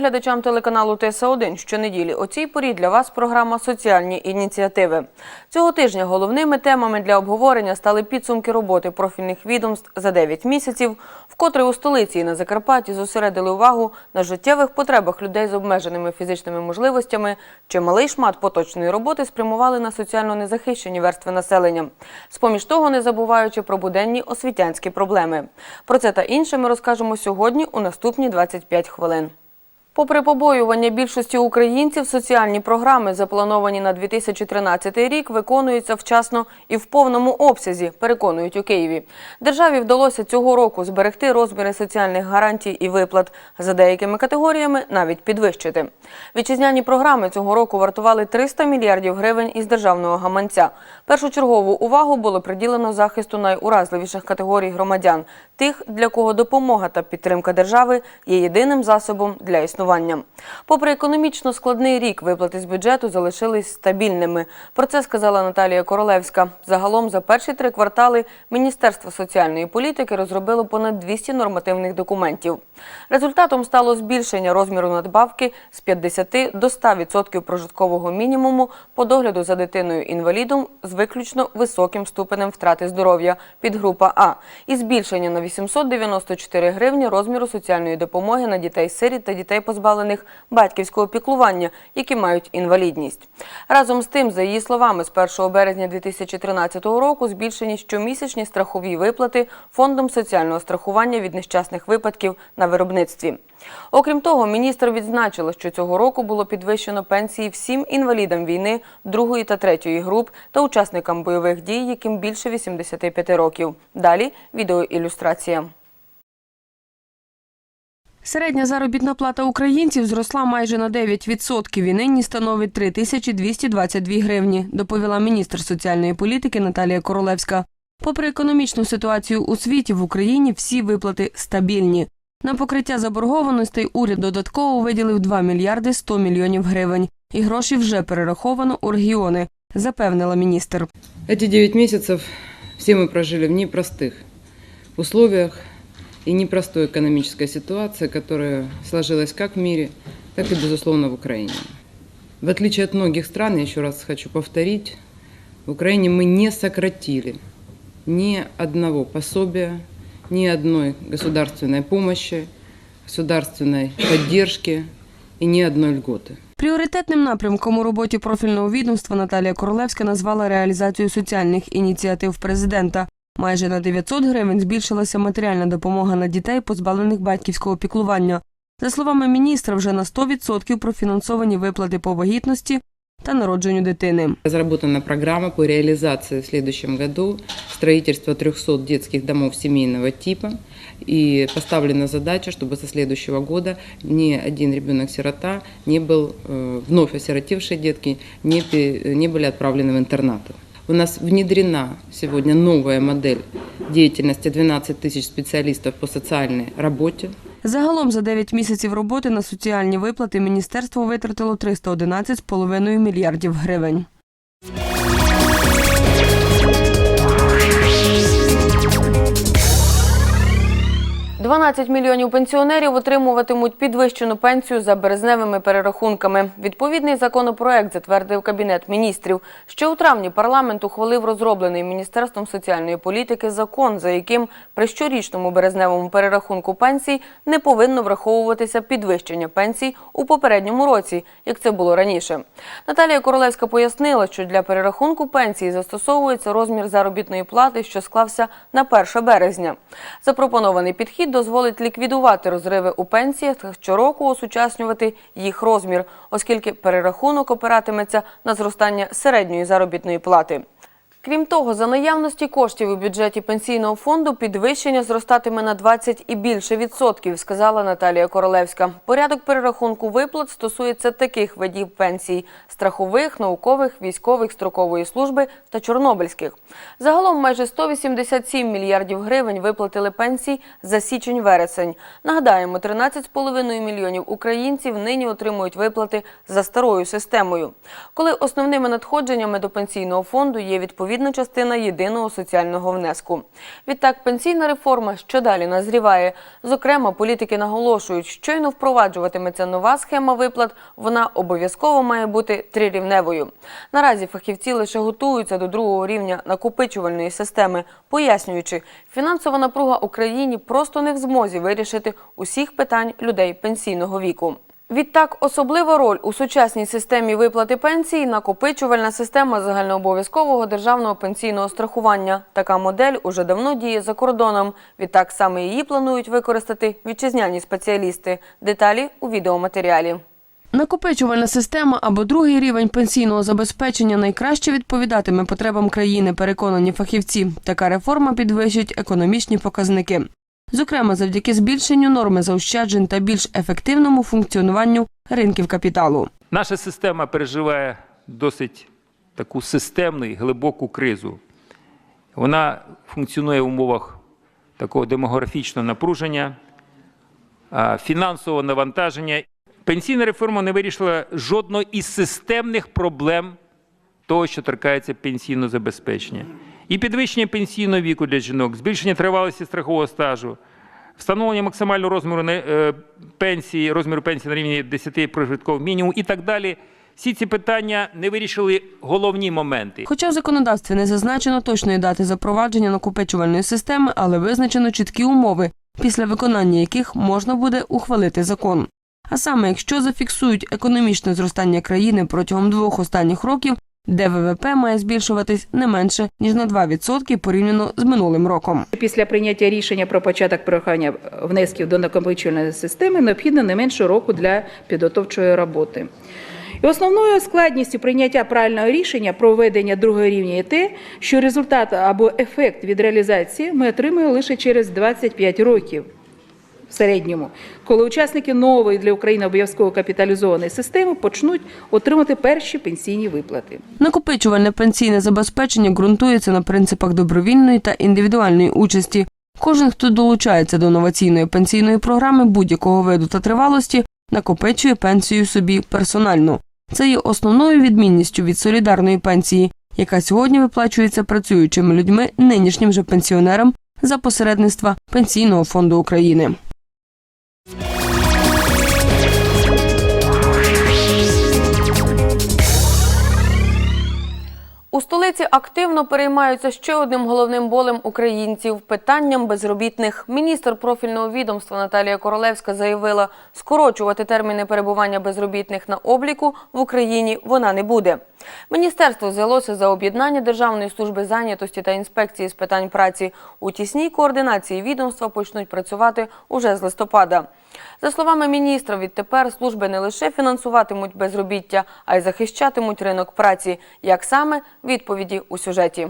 глядачам телеканалу ТС1. Щонеділі о цій порі для вас програма Соціальні ініціативи. Цього тижня головними темами для обговорення стали підсумки роботи профільних відомств за 9 місяців, вкотре у столиці і на Закарпатті зосередили увагу на життєвих потребах людей з обмеженими фізичними можливостями. Чималий шмат поточної роботи спрямували на соціально незахищені верстви населення. З-поміж того, не забуваючи про буденні освітянські проблеми. Про це та інше ми розкажемо сьогодні у наступні 25 хвилин. Попри побоювання більшості українців, соціальні програми, заплановані на 2013 рік, виконуються вчасно і в повному обсязі, переконують у Києві. Державі вдалося цього року зберегти розміри соціальних гарантій і виплат, за деякими категоріями навіть підвищити. Вітчизняні програми цього року вартували 300 мільярдів гривень із державного гаманця. Першочергову увагу було приділено захисту найуразливіших категорій громадян, тих, для кого допомога та підтримка держави є єдиним засобом для існування. Попри економічно складний рік, виплати з бюджету залишились стабільними. Про це сказала Наталія Королевська. Загалом за перші три квартали Міністерство соціальної політики розробило понад 200 нормативних документів. Результатом стало збільшення розміру надбавки з 50 до 100% прожиткового мінімуму по догляду за дитиною-інвалідом з виключно високим ступенем втрати здоров'я підгрупа А і збільшення на 894 гривні розміру соціальної допомоги на дітей-сиріт та дітей позбавлених батьківського піклування, які мають інвалідність. Разом з тим, за її словами, з 1 березня 2013 року збільшені щомісячні страхові виплати фондом соціального страхування від нещасних випадків на виробництві. Окрім того, міністр відзначила, що цього року було підвищено пенсії всім інвалідам війни другої та третьої груп та учасникам бойових дій, яким більше 85 років. Далі відеоілюстрація. Середня заробітна плата українців зросла майже на 9% і нині становить 3222 гривні, доповіла міністр соціальної політики Наталія Королевська. Попри економічну ситуацію у світі, в Україні всі виплати стабільні. На покриття заборгованостей уряд додатково виділив 2 мільярди 100 мільйонів гривень. І гроші вже перераховано у регіони, запевнила міністр. Эти 9 месяцев все мы прожили в непростых условиях и непростой экономической ситуации, которая сложилась как в мире, так и, безусловно, в Украине. В отличие от многих стран, я еще раз хочу повторить, в Украине мы не сократили ни одного пособия, ни одной государственной помощи, государственной поддержки и ни одной льготы. Пріоритетним напрямком у роботі профільного відомства Наталія Королевська назвала реалізацію соціальних ініціатив президента. Майже на 900 гривень збільшилася матеріальна допомога на дітей, позбавлених батьківського піклування. За словами міністра, вже на 100% профінансовані виплати по вагітності та народженню дитини. Разработана программа по реализации в следующем году строительства 300 детских домов семейного типа. И поставлена задача, чтобы со следующего года ни один ребенок-сирота не был, э, вновь осиротевшие детки, не, пе- не были отправлены в интернаты. У нас внедрена сегодня новая модель деятельности 12 тысяч специалистов по социальной работе. Загалом за 9 місяців роботи на соціальні виплати міністерство витратило 311,5 мільярдів гривень. 12 мільйонів пенсіонерів отримуватимуть підвищену пенсію за березневими перерахунками. Відповідний законопроект затвердив Кабінет міністрів. Ще у травні парламент ухвалив розроблений Міністерством соціальної політики закон, за яким при щорічному березневому перерахунку пенсій не повинно враховуватися підвищення пенсій у попередньому році, як це було раніше. Наталія Королевська пояснила, що для перерахунку пенсії застосовується розмір заробітної плати, що склався на 1 березня. Запропонований підхід дозволить ліквідувати розриви у пенсіях та щороку осучаснювати їх розмір, оскільки перерахунок опиратиметься на зростання середньої заробітної плати. Крім того, за наявності коштів у бюджеті пенсійного фонду підвищення зростатиме на 20 і більше відсотків, сказала Наталія Королевська. Порядок перерахунку виплат стосується таких видів пенсій: страхових, наукових, військових, строкової служби та чорнобильських. Загалом майже 187 мільярдів гривень виплатили пенсій за січень-вересень. Нагадаємо, 13,5 мільйонів українців нині отримують виплати за старою системою. Коли основними надходженнями до пенсійного фонду є відповідні відповідна частина єдиного соціального внеску. Відтак, пенсійна реформа що далі назріває. Зокрема, політики наголошують, щойно впроваджуватиметься нова схема виплат, вона обов'язково має бути трирівневою. Наразі фахівці лише готуються до другого рівня накопичувальної системи, пояснюючи, фінансова напруга Україні просто не в змозі вирішити усіх питань людей пенсійного віку. Відтак, особлива роль у сучасній системі виплати пенсії накопичувальна система загальнообов'язкового державного пенсійного страхування. Така модель уже давно діє за кордоном. Відтак саме її планують використати вітчизняні спеціалісти. Деталі у відеоматеріалі. Накопичувальна система або другий рівень пенсійного забезпечення найкраще відповідатиме потребам країни, переконані фахівці. Така реформа підвищить економічні показники. Зокрема, завдяки збільшенню норми заощаджень та більш ефективному функціонуванню ринків капіталу. Наша система переживає досить таку системну і глибоку кризу. Вона функціонує в умовах такого демографічного напруження, фінансового навантаження. Пенсійна реформа не вирішила жодного із системних проблем того, що торкається пенсійного забезпечення. І підвищення пенсійного віку для жінок, збільшення тривалості страхового стажу, встановлення максимального розміру е, пенсії, розміру пенсії на рівні 10 прожиткових мінімум і так далі. Всі ці питання не вирішили головні моменти. Хоча в законодавстві не зазначено точної дати запровадження накопичувальної системи, але визначено чіткі умови, після виконання яких можна буде ухвалити закон. А саме, якщо зафіксують економічне зростання країни протягом двох останніх років, де ВВП має збільшуватись не менше ніж на 2% порівняно з минулим роком. Після прийняття рішення про початок прохання внесків до накопичувальної системи необхідно не менше року для підготовчої роботи. І основною складністю прийняття правильного рішення про введення другого рівня є те, що результат або ефект від реалізації ми отримаємо лише через 25 років в середньому, коли учасники нової для України обов'язково капіталізованої системи почнуть отримати перші пенсійні виплати. Накопичувальне пенсійне забезпечення ґрунтується на принципах добровільної та індивідуальної участі. Кожен, хто долучається до новаційної пенсійної програми будь-якого виду та тривалості, накопичує пенсію собі персонально. Це є основною відмінністю від солідарної пенсії, яка сьогодні виплачується працюючими людьми, нинішнім же пенсіонерам за посередництва Пенсійного фонду України. У столиці активно переймаються ще одним головним болем українців питанням безробітних. Міністр профільного відомства Наталія Королевська заявила, скорочувати терміни перебування безробітних на обліку в Україні вона не буде. Міністерство взялося за об'єднання Державної служби зайнятості та інспекції з питань праці. У тісній координації відомства почнуть працювати уже з листопада. За словами міністра, відтепер служби не лише фінансуватимуть безробіття, а й захищатимуть ринок праці. Як саме відповіді у сюжеті.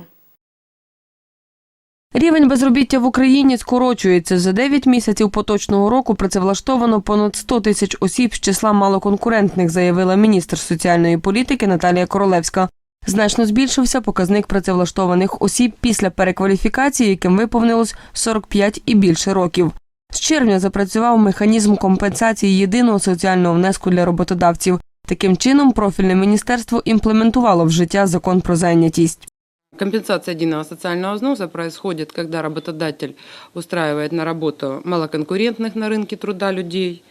Рівень безробіття в Україні скорочується. За 9 місяців поточного року працевлаштовано понад 100 тисяч осіб з числа малоконкурентних, заявила міністр соціальної політики Наталія Королевська. Значно збільшився показник працевлаштованих осіб після перекваліфікації, яким виповнилось 45 і більше років. З червня запрацював механізм компенсації єдиного соціального внеску для роботодавців. Таким чином, профільне міністерство імплементувало в життя закон про зайнятість. Компенсация единого социального взноса происходит, когда работодатель устраивает на работу малоконкурентных на рынке труда людей,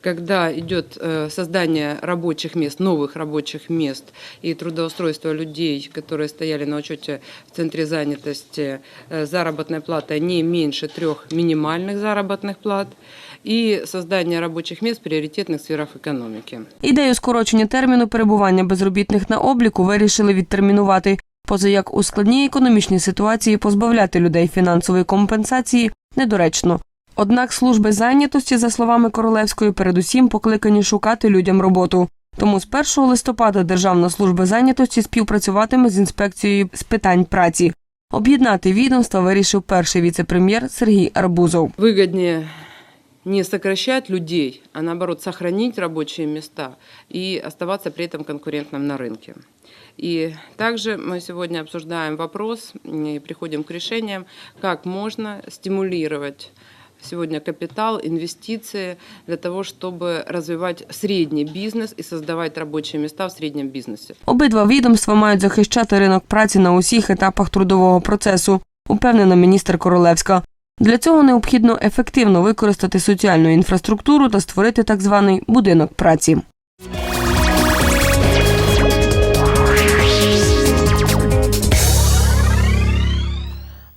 когда идет э, создание рабочих мест, новых рабочих мест и трудоустройство людей, которые стояли на учете в центре занятости, э, заработной платой не меньше трех минимальных заработных плат и создание рабочих мест в приоритетных сферах экономики. Ідею скорочення терміну перебування безробітних на обліку вирішили відтермінувати. Поза як у складній економічній ситуації позбавляти людей фінансової компенсації недоречно. Однак служби зайнятості, за словами Королевської, передусім покликані шукати людям роботу. Тому з 1 листопада Державна служба зайнятості співпрацюватиме з інспекцією з питань праці. Об'єднати відомства вирішив перший віце-прем'єр Сергій Арбузов. Выгоднее не сокращать людей, а наоборот сохранить рабочие места и оставаться при этом конкурентным на рынке. И также мы сегодня обсуждаем вопрос и приходим к решениям, как можно стимулировать сегодня капитал, инвестиции для того, чтобы развивать средний бизнес и создавать рабочие места в среднем бизнесе. Обидва відомства мають захищати ринок праці на усіх етапах трудового процесу, упевнена міністр Королевська. Для цього необхідно ефективно використати соціальну інфраструктуру та створити так званий будинок праці.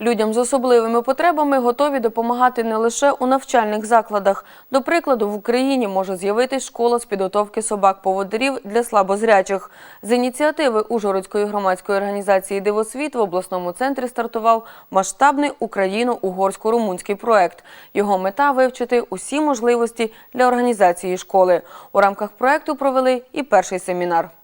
Людям з особливими потребами готові допомагати не лише у навчальних закладах. До прикладу, в Україні може з'явитись школа з підготовки собак-поводирів для слабозрячих. З ініціативи Ужгородської громадської організації Дивосвіт в обласному центрі стартував масштабний україно-угорсько-румунський проект. Його мета вивчити усі можливості для організації школи. У рамках проекту провели і перший семінар.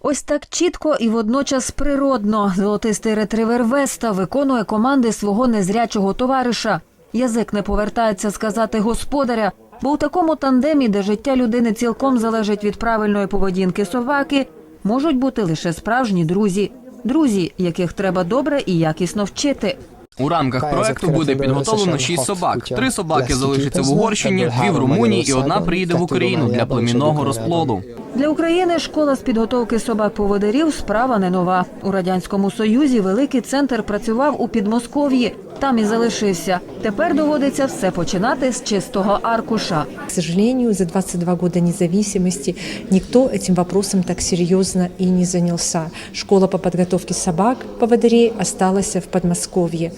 Ось так чітко і водночас природно золотистий ретривер Веста виконує команди свого незрячого товариша. Язик не повертається сказати господаря, бо у такому тандемі, де життя людини цілком залежить від правильної поведінки собаки, можуть бути лише справжні друзі. Друзі, яких треба добре і якісно вчити. У рамках проекту буде підготовлено шість собак. Три собаки залишаться в Угорщині, дві в Румунії і одна приїде в Україну для племінного розплоду. Для України школа з підготовки собак-поводирів справа не нова. У радянському союзі великий центр працював у Підмосков'ї Там і залишився. Тепер доводиться все починати з чистого аркуша. К сожалению, за 22 года независимости никто этим вопросом так серьезно и не занялся. Школа по подготовке собак, поводырей осталась в Подмосковье.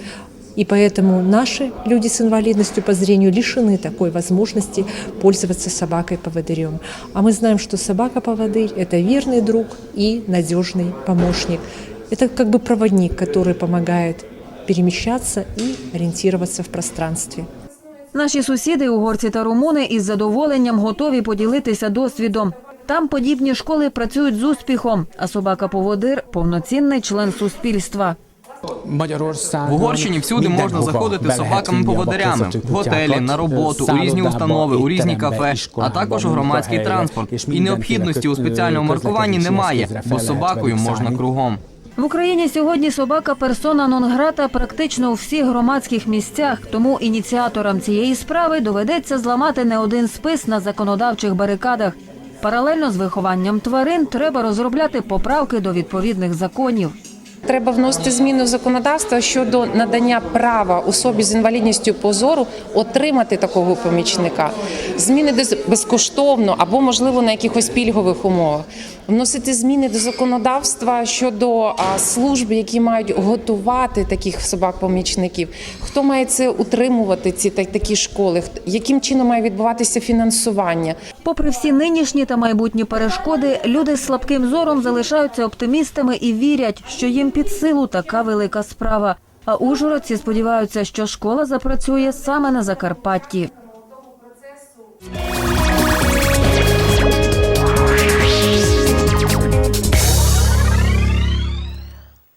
И поэтому наши люди с инвалидностью по зрению лишены такой возможности пользоваться собакой-поводырем. А мы знаем, что собака-поводырь – это верный друг и надежный помощник. Это как бы проводник, который помогает перемещаться и ориентироваться в пространстве. Наші сусіди, угорці та румуни, із задоволенням готові поділитися досвідом. Там подібні школи працюють з успіхом, а собака-поводир повноцінний член суспільства. В Угорщині всюди можна заходити собаками-поводирями в готелі, на роботу, у різні установи, у різні кафе, а також у громадський транспорт. І необхідності у спеціальному маркуванні немає, бо з собакою можна кругом. В Україні сьогодні собака персона нон-грата практично у всіх громадських місцях. Тому ініціаторам цієї справи доведеться зламати не один спис на законодавчих барикадах. Паралельно з вихованням тварин треба розробляти поправки до відповідних законів. Треба вносити зміни в законодавство щодо надання права особі з інвалідністю по зору отримати такого помічника. Зміни безкоштовно або, можливо, на якихось пільгових умовах. Вносити зміни до законодавства щодо служб, які мають готувати таких собак-помічників. Хто має це утримувати, ці та- такі школи? Яким чином має відбуватися фінансування? Попри всі нинішні та майбутні перешкоди, люди з слабким зором залишаються оптимістами і вірять, що їм під силу така велика справа. А ужгородці сподіваються, що школа запрацює саме на Закарпатті.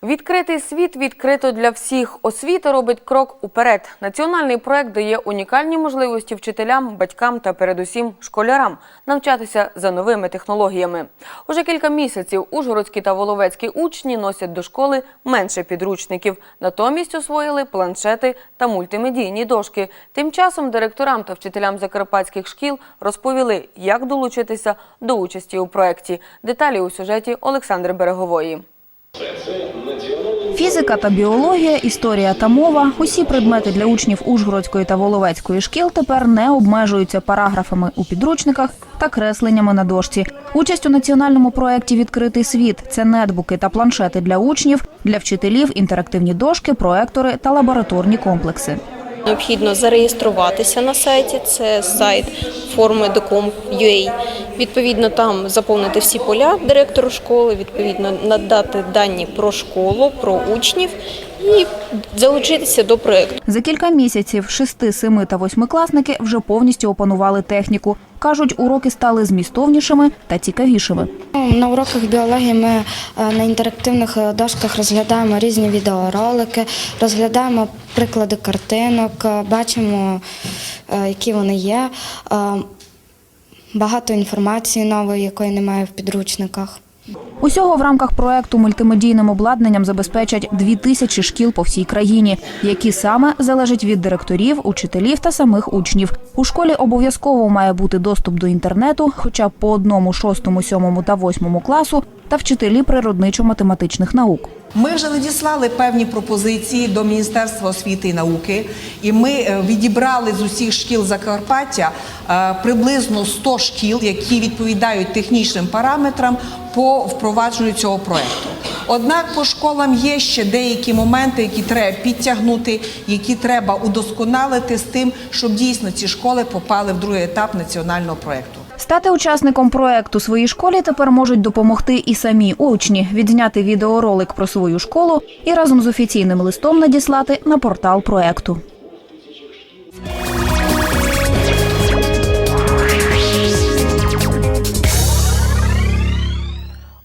Відкритий світ відкрито для всіх. Освіта робить крок уперед. Національний проект дає унікальні можливості вчителям, батькам та передусім школярам навчатися за новими технологіями. Уже кілька місяців ужгородські та воловецькі учні носять до школи менше підручників, натомість освоїли планшети та мультимедійні дошки. Тим часом директорам та вчителям закарпатських шкіл розповіли, як долучитися до участі у проєкті. Деталі у сюжеті Олександри Берегової. Фізика та біологія, історія та мова усі предмети для учнів Ужгородської та Воловецької шкіл тепер не обмежуються параграфами у підручниках та кресленнями на дошці. Участь у національному проєкті Відкритий світ це нетбуки та планшети для учнів, для вчителів, інтерактивні дошки, проектори та лабораторні комплекси. Необхідно зареєструватися на сайті, це сайт forme.com.ua. Відповідно, там заповнити всі поля директору школи, відповідно надати дані про школу, про учнів і залучитися до проєкту. За кілька місяців шести, семи та восьмикласники вже повністю опанували техніку. Кажуть, уроки стали змістовнішими та цікавішими. На уроках біології ми е, на інтерактивних е, дошках розглядаємо різні відеоролики, розглядаємо приклади картинок, е, бачимо, які вони є. Багато інформації нової, якої немає в підручниках. Усього в рамках проекту мультимедійним обладнанням забезпечать дві тисячі шкіл по всій країні, які саме залежать від директорів, учителів та самих учнів. У школі обов'язково має бути доступ до інтернету, хоча б по одному, шостому, сьомому та восьмому класу, та вчителі природничо-математичних наук. Ми вже надіслали певні пропозиції до Міністерства освіти і науки, і ми е, відібрали з усіх шкіл Закарпаття е, приблизно 100 шкіл, які відповідають технічним параметрам по впровадженню цього проекту. Однак по школам є ще деякі моменти, які треба підтягнути, які треба удосконалити з тим, щоб дійсно ці школи попали в другий етап національного проекту. Стати учасником проекту своїй школі тепер можуть допомогти і самі учні, відзняти відеоролик про свою школу і разом з офіційним листом надіслати на портал проекту.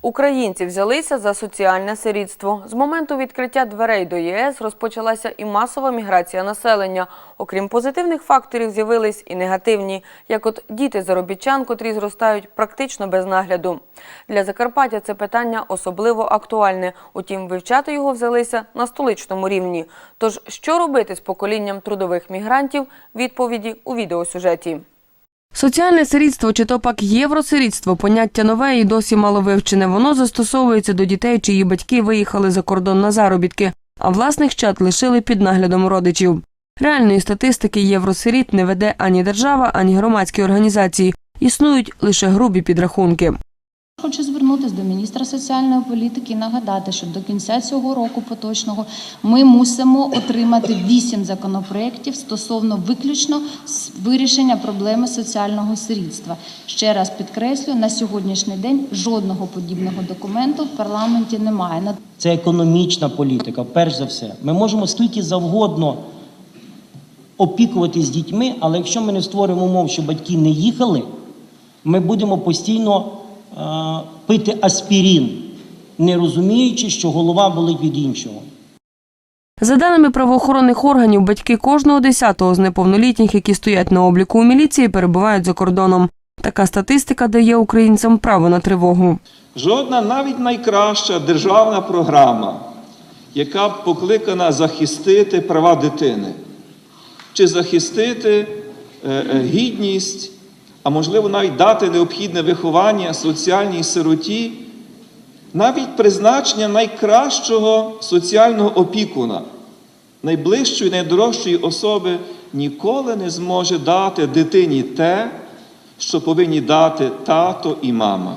Українці взялися за соціальне сирітство. З моменту відкриття дверей до ЄС розпочалася і масова міграція населення. Окрім позитивних факторів, з'явились і негативні, як от діти заробітчан, котрі зростають практично без нагляду. Для Закарпаття це питання особливо актуальне. Утім, вивчати його взялися на столичному рівні. Тож, що робити з поколінням трудових мігрантів? Відповіді у відеосюжеті. Соціальне сирітство чи то пак євросирітство – поняття нове і досі мало вивчене. Воно застосовується до дітей, чиї батьки виїхали за кордон на заробітки, а власних чат лишили під наглядом родичів. Реальної статистики євросиріт не веде ані держава, ані громадські організації. Існують лише грубі підрахунки. Хочу звернутися до міністра соціальної політики і нагадати, що до кінця цього року поточного ми мусимо отримати вісім законопроєктів стосовно виключно вирішення проблеми соціального сирітства. Ще раз підкреслю, на сьогоднішній день жодного подібного документу в парламенті немає. Це економічна політика, перш за все. Ми можемо скільки завгодно опікуватись дітьми, але якщо ми не створимо умов, що батьки не їхали, ми будемо постійно пити аспірін, не розуміючи, що голова болить від іншого. За даними правоохоронних органів, батьки кожного десятого з неповнолітніх, які стоять на обліку у міліції, перебувають за кордоном. Така статистика дає українцям право на тривогу. Жодна навіть найкраща державна програма, яка покликана захистити права дитини, чи захистити е, е, гідність, а можливо навіть дати необхідне виховання соціальній сироті, навіть призначення найкращого соціального опікуна, найближчої, найдорожчої особи ніколи не зможе дати дитині те, що повинні дати тато і мама.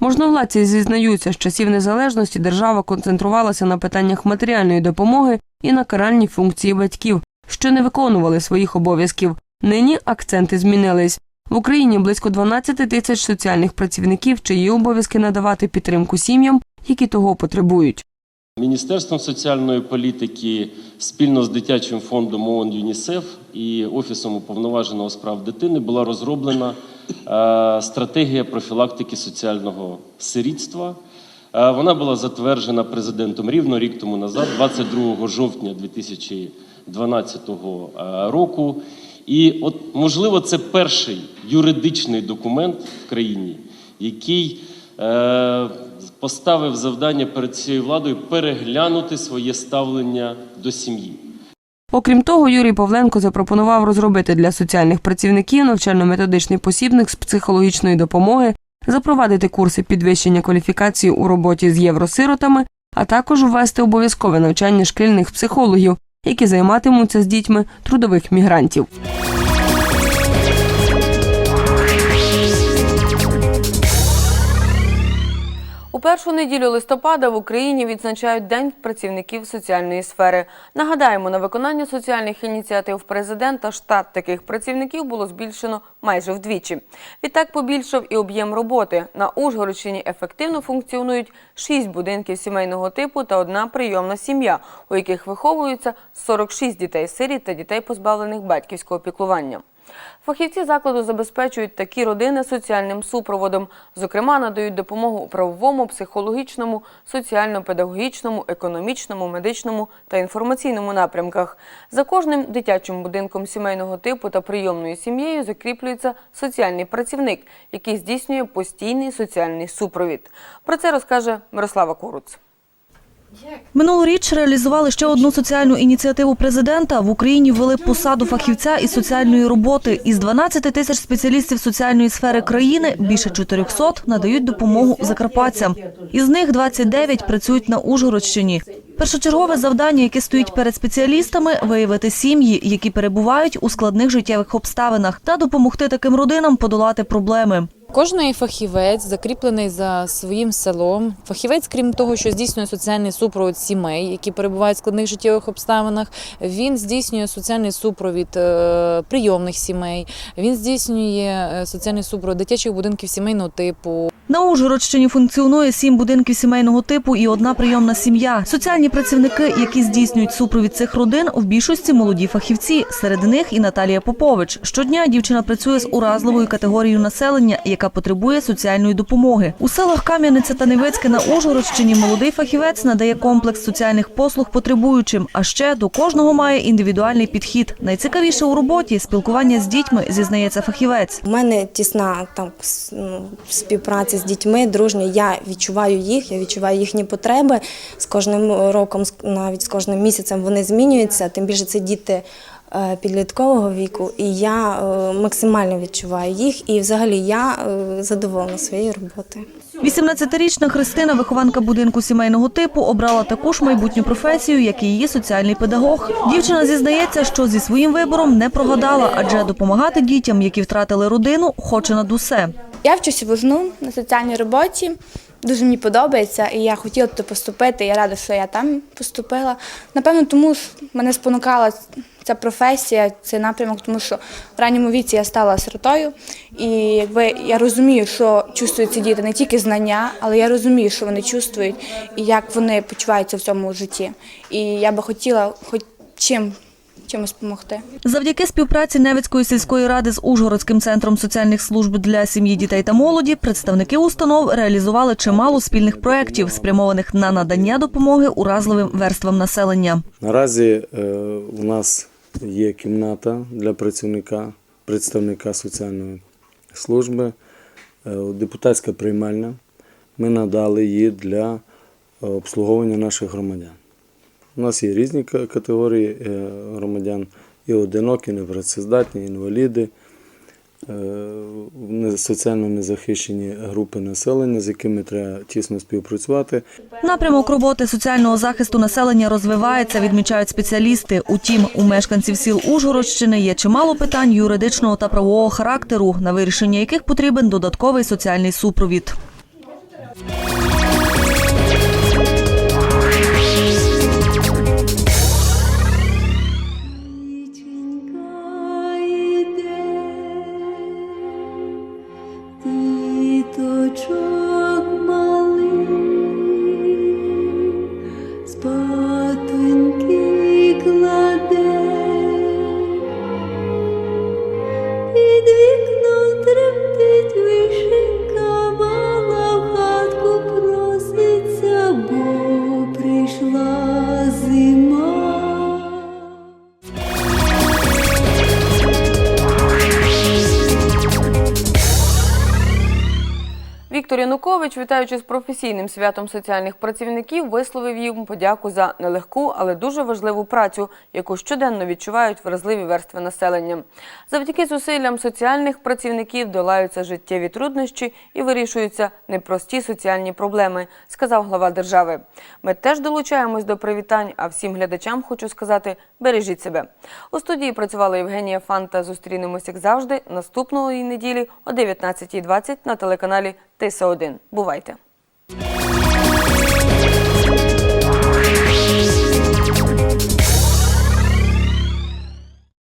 Можновладці зізнаються, з часів незалежності держава концентрувалася на питаннях матеріальної допомоги і на каральній функції батьків, що не виконували своїх обов'язків. Нині акценти змінились. В Україні близько 12 тисяч соціальних працівників, чиї обов'язки надавати підтримку сім'ям, які того потребують. Міністерством соціальної політики спільно з дитячим фондом ООН ЮНІСЕФ і Офісом уповноваженого з прав дитини була розроблена е, стратегія профілактики соціального сирітства. Е, Вона була затверджена президентом рівно рік тому назад, 22 жовтня 2012 е, року. І от можливо це перший юридичний документ в країні, який е, поставив завдання перед цією владою переглянути своє ставлення до сім'ї. Окрім того, Юрій Павленко запропонував розробити для соціальних працівників навчально-методичний посібник з психологічної допомоги, запровадити курси підвищення кваліфікації у роботі з євросиротами, а також ввести обов'язкове навчання шкільних психологів, які займатимуться з дітьми трудових мігрантів. У першу неділю листопада в Україні відзначають День працівників соціальної сфери. Нагадаємо, на виконання соціальних ініціатив президента штат таких працівників було збільшено майже вдвічі. Відтак побільшав і об'єм роботи. На Ужгородщині ефективно функціонують шість будинків сімейного типу та одна прийомна сім'я, у яких виховуються 46 дітей-сиріт та дітей, позбавлених батьківського піклування. Фахівці закладу забезпечують такі родини соціальним супроводом. Зокрема, надають допомогу правовому, психологічному, соціально-педагогічному, економічному, медичному та інформаційному напрямках. За кожним дитячим будинком сімейного типу та прийомною сім'єю закріплюється соціальний працівник, який здійснює постійний соціальний супровід. Про це розкаже Мирослава Коруц. Минулоріч реалізували ще одну соціальну ініціативу президента. В Україні ввели посаду фахівця із соціальної роботи. Із 12 тисяч спеціалістів соціальної сфери країни більше 400 надають допомогу закарпатцям. Із них 29 працюють на Ужгородщині. Першочергове завдання, яке стоїть перед спеціалістами, виявити сім'ї, які перебувають у складних життєвих обставинах, та допомогти таким родинам подолати проблеми. Кожний фахівець закріплений за своїм селом. Фахівець, крім того, що здійснює соціальний супровід сімей, які перебувають в складних життєвих обставинах. Він здійснює соціальний супровід е, прийомних сімей. Він здійснює е, соціальний супровід дитячих будинків сімейного типу. На Ужгородщині функціонує сім будинків сімейного типу і одна прийомна сім'я. Соціальні працівники, які здійснюють супровід цих родин, в більшості молоді фахівці. Серед них і Наталія Попович. Щодня дівчина працює з уразливою категорією населення, яка потребує соціальної допомоги. У селах Кам'яниця та Невицьке на Ужгородщині молодий фахівець надає комплекс соціальних послуг потребуючим. А ще до кожного має індивідуальний підхід. Найцікавіше у роботі спілкування з дітьми, зізнається фахівець. У мене тісна там с- з дітьми, дружньо. Я відчуваю їх, я відчуваю їхні потреби. З кожним роком, навіть з кожним місяцем вони змінюються. Тим більше це діти підліткового віку, і я е, максимально відчуваю їх. І взагалі я е, задоволена своєю роботою. 18-річна Христина, вихованка будинку сімейного типу, обрала таку ж майбутню професію, як і її соціальний педагог. Дівчина зізнається, що зі своїм вибором не прогадала, адже допомагати дітям, які втратили родину, хоче над усе. Я вчуся в УЗНУ на соціальній роботі. Дуже мені подобається, і я хотіла туди поступити. Я рада, що я там поступила. Напевно, тому ж мене спонукала ця професія, цей напрямок, тому що в ранньому віці я стала сиротою, і якби я розумію, що чувствують ці діти не тільки знання, але я розумію, що вони чувствують і як вони почуваються в цьому житті. І я би хотіла хоч чим чимось допомогти. Завдяки співпраці Невицької сільської ради з Ужгородським центром соціальних служб для сім'ї, дітей та молоді представники установ реалізували чимало спільних проєктів, спрямованих на надання допомоги уразливим верствам населення. Наразі е, у нас є кімната для працівника, представника соціальної служби, е, депутатська приймальня. Ми надали її для е, обслуговування наших громадян. У нас є різні категорії е, громадян, і одинокі, непрацездатні, інваліди, е, соціально незахищені групи населення, з якими треба тісно співпрацювати. Напрямок роботи соціального захисту населення розвивається, відмічають спеціалісти. Утім, у мешканців сіл Ужгородщини є чимало питань юридичного та правового характеру, на вирішення яких потрібен додатковий соціальний супровід. Віктор Янукович, вітаючи з професійним святом соціальних працівників, висловив їм подяку за нелегку, але дуже важливу працю, яку щоденно відчувають вразливі верстви населення. Завдяки зусиллям соціальних працівників долаються життєві труднощі і вирішуються непрості соціальні проблеми, сказав глава держави. Ми теж долучаємось до привітань, а всім глядачам хочу сказати: бережіть себе. У студії працювала Євгенія Фанта. Зустрінемось, як завжди, наступної неділі о 19.20 на телеканалі Тиса 1 Бувайте!